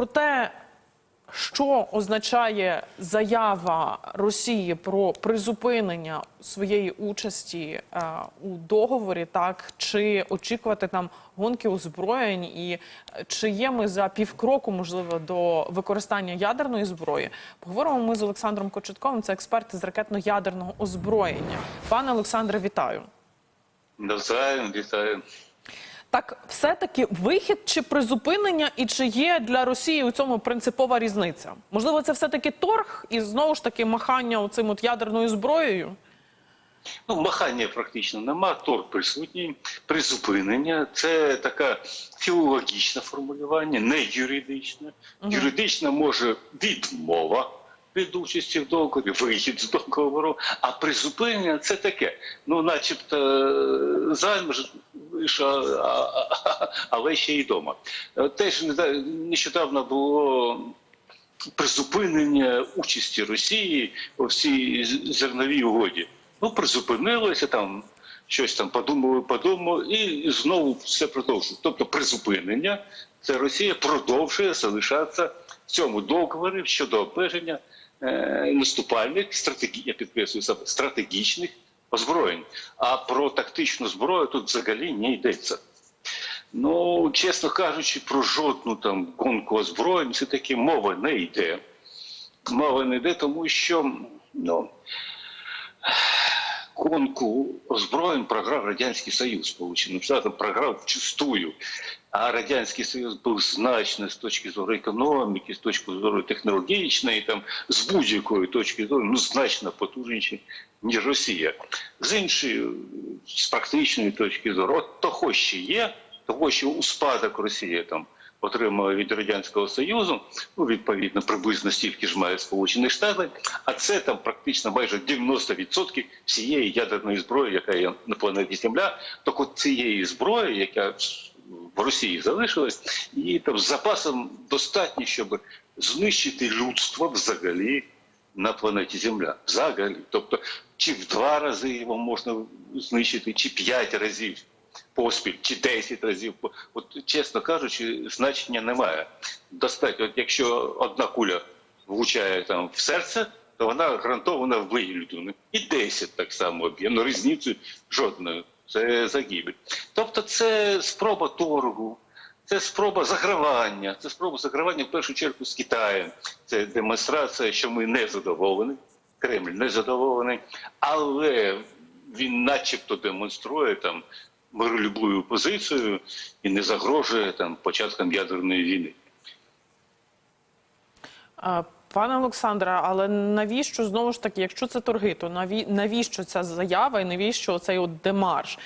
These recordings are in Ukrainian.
Про те, що означає заява Росії про призупинення своєї участі е, у договорі, так чи очікувати там гонки озброєнь, і е, чи є ми за півкроку, можливо, до використання ядерної зброї? Поговоримо ми з Олександром Кочетковим, це експерт з ракетно-ядерного озброєння. Пане Олександре, вітаю. Навзаєм вітаю. Так, все-таки вихід чи призупинення, і чи є для Росії у цьому принципова різниця? Можливо, це все-таки торг і знову ж таки махання оцим от ядерною зброєю? Ну, махання практично нема, тор присутній. Призупинення це таке філологічне формулювання, не юридичне. Юридична може відмова від участі в договорі, вихід з договору, а призупинення це таке. Ну, начебто, е, займ а- але ще й вдома. Теж нещодавно було призупинення участі Росії у всій зерновій угоді. Ну, призупинилося там, щось там подумали, подумали, і знову все продовжує. Тобто, призупинення це Росія продовжує залишатися в цьому договорі щодо обмеження е, наступальних стратегі... я підкреслюю саме стратегічних озброєнь. А про тактичну зброю тут взагалі не йдеться. Ну, чесно кажучи, про жодну там гонку озброєнь все таки мова не йде. Мова не йде, тому що ну, гонку озброєнь програв Радянський Союз Сполученим Штатам, програв вчистую. А Радянський Союз був значно з точки зору економіки, з точки зору технологічної, там, з будь-якої точки зору, ну, значно потужніший, ніж Росія. З іншої, з практичної точки зору, от того ще є, того, що у спадок Росія там отримала від Радянського Союзу, ну, відповідно, приблизно стільки ж має Сполучені Штати, а це там практично майже 90% всієї ядерної зброї, яка є на планеті Земля. Так от цієї зброї, яка в Росії залишилась, і там з запасом достатньо, щоб знищити людство взагалі на планеті Земля. Взагалі. Тобто, чи в два рази його можна знищити, чи п'ять разів поспіль, чи 10 разів. От, чесно кажучи, значення немає. Достатньо, от якщо одна куля влучає там в серце, то вона гарантована вбиє людину. І 10 так само об'є. Ну, різниці жодної. Це загибель. Тобто це спроба торгу, це спроба загравання, це спроба загравання в першу чергу з Китаєм. Це демонстрація, що ми не задоволені. Кремль не задоволений, але він, начебто, демонструє там миролюбливу позицію і не загрожує там початком ядерної війни. А, Пане Олександре, але навіщо знову ж таки, якщо це торги, то наві- навіщо ця заява і навіщо цей от демарш?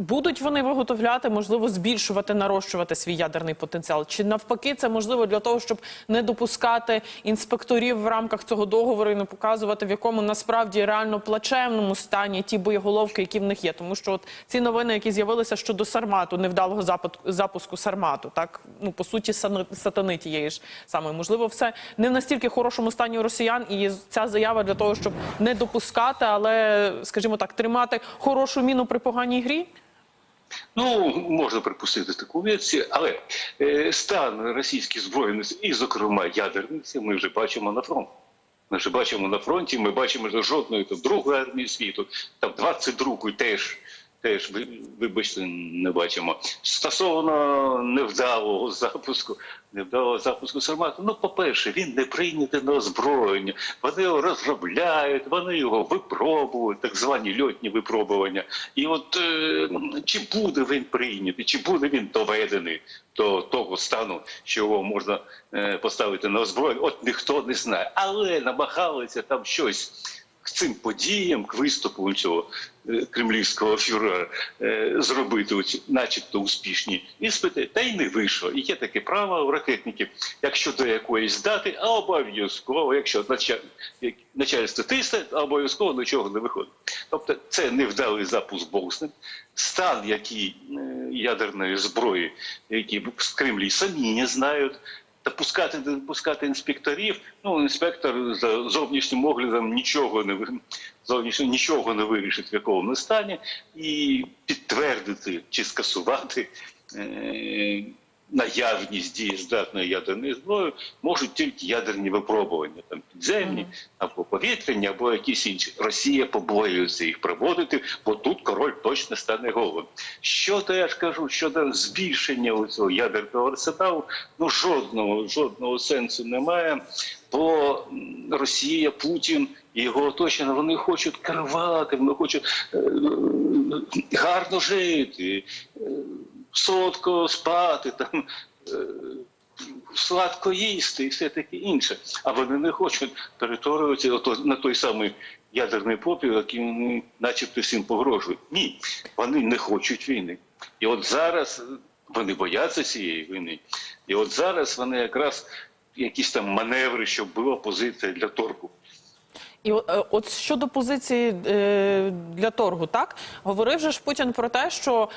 Будуть вони виготовляти, можливо, збільшувати, нарощувати свій ядерний потенціал? Чи навпаки, це можливо для того, щоб не допускати інспекторів в рамках цього договору і не показувати, в якому насправді реально плачевному стані ті боєголовки, які в них є? Тому що от ці новини, які з'явилися щодо Сармату, невдалого запу- запуску Сармату, так ну по суті, сатани тієї ж самої, можливо, все не в настільки хорошому стані росіян, і ця заява для того, щоб не допускати, але скажімо так, тримати хорошу міну при поганій грі. Ну, можна припустити таку версію, але е, стан російських збройних і, зокрема, ядерних ми вже бачимо на фронті. Ми вже бачимо на фронті, ми бачимо жодної другої армії світу, там 22-ї теж, теж ви- вибачте, не бачимо. Стосовно невдалого запуску, невдалого запуску Сармату, ну, по-перше, він не прийнятий на озброєння. Вони його розробляють, вони його випробують, так звані льотні випробування. І от е, чи буде він прийнятий, чи буде він доведений до того стану, що його можна е, поставити на озброєння, от ніхто не знає. Але намагалися там щось цим подіям, к виступу цього е, кремлівського фюрера е, зробити начебто успішні іспити, та й не вийшло. І є таке право у ракетників, якщо до якоїсь дати, а обов'язково, якщо начальство тисне, а обов'язково нічого не виходить. Тобто це невдалий запуск Боуснем, стан який е, ядерної зброї, які в Кремлі самі не знають. Пускати допускати інспекторів. Ну, інспектор за зовнішнім оглядом нічого не зовнішньо нічого не вирішить в якому стані, і підтвердити чи скасувати е, наявність дієздатної ядерної зброї можуть тільки ядерні випробування, там підземні або повітряні, або якісь інші. Росія побоюється їх проводити, бо тут король точно стане головою. Щодо я ж кажу, щодо збільшення цього ядерного арсеналу, ну жодного жодного сенсу немає. Бо Росія, Путін і його оточення вони хочуть керувати, вони хочуть е, е, гарно жити, е, солодко спати, там, е, сладко їсти і все таке інше. А вони не хочуть перетворюватися на той самий ядерний попіл, який вони начебто всім погрожують. Ні, вони не хочуть війни. І от зараз вони бояться цієї війни. І от зараз вони якраз якісь там маневри, щоб була позиція для торгу. І е, от щодо позиції е, для торгу, так говорив же ж Путін про те, що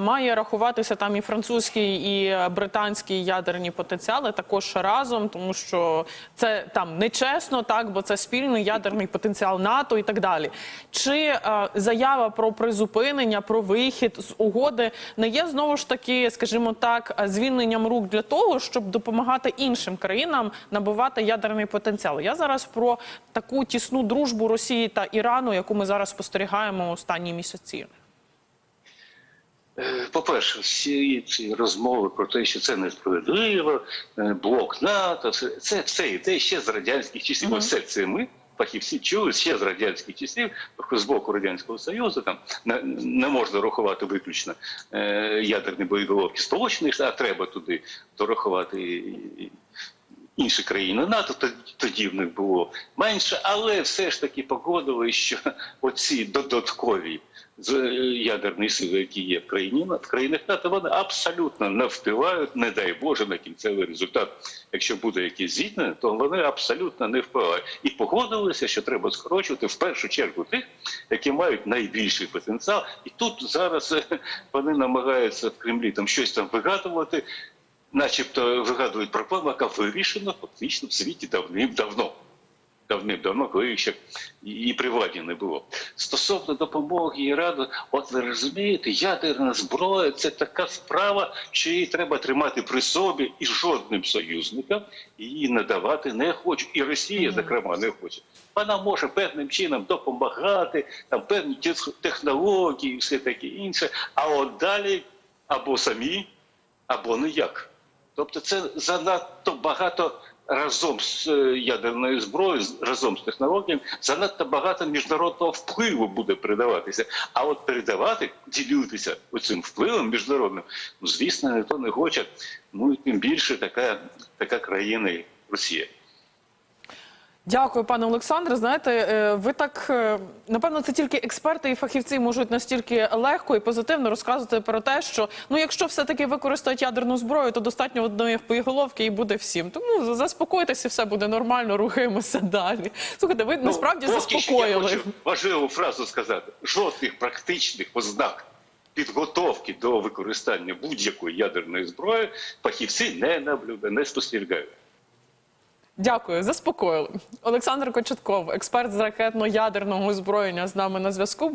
має рахуватися там і французький, і е, британський ядерні потенціали також разом, тому що це там нечесно, так бо це спільний ядерний потенціал НАТО і так далі. Чи заява про призупинення, про вихід з угоди не є знову ж таки, скажімо так, звільненням рук для того, щоб допомагати іншим країнам набувати ядерний потенціал? Я зараз про таку тісну дружбу Росії та Ірану, яку ми зараз спостерігаємо останні місяці. Е, По-перше, всі ці розмови про те, що це несправедливо, е, блок НАТО, це, це все йде ще з радянських часів. Мгм. Все це ми, фахівці, чули ще з радянських часів, з боку Радянського Союзу, там не, не можна рахувати виключно е, ядерні боєголовки Сполучених а треба туди дорахувати інші країни НАТО, тоді, в них було менше, але все ж таки погодили, що оці додаткові е, ядерні сили, які є в країні в країнах НАТО, вони абсолютно не впливають, не дай Боже, на кінцевий результат. Якщо буде якесь зіткнення, то вони абсолютно не впливають. І погодилися, що треба скорочувати в першу чергу тих, які мають найбільший потенціал. І тут зараз е, вони намагаються в Кремлі там щось там вигадувати начебто вигадують проблему, яка вирішена фактично в світі давним-давно. Давним-давно, коли ще і і при владі не було. Стосовно допомоги Ірану, от ви розумієте, ядерна зброя це така справа, що її треба тримати при собі і жодним союзникам її надавати не хочуть. І Росія, зокрема, не хоче. Вона може певним чином допомагати, там певні технології, і все таке інше. А от далі або самі або ніяк. Тобто це занадто багато разом з е, ядерною зброєю, разом з технологіями, занадто багато міжнародного впливу буде передаватися. А от передавати, ділитися оцим впливом міжнародним, ну звісно, ніхто не хоче. Ну і тим більше така, така країна, Росія. Дякую, пане Олександре. Знаєте, е, ви так е, напевно, це тільки експерти і фахівці можуть настільки легко і позитивно розказувати про те, що ну, якщо все-таки використають ядерну зброю, то достатньо одної боєголовки і буде всім. Тому заспокойтеся, все буде нормально, рухаємося далі. Слухайте, ви насправді Ну, поки що заспокоїли. Я хочу важливу фразу сказати: жодних практичних ознак підготовки до використання будь-якої ядерної зброї фахівці не наблюдають, не спостерігають. Дякую, заспокоїли. Олександр Кочетков, експерт з ракетно-ядерного озброєння, з нами на зв'язку.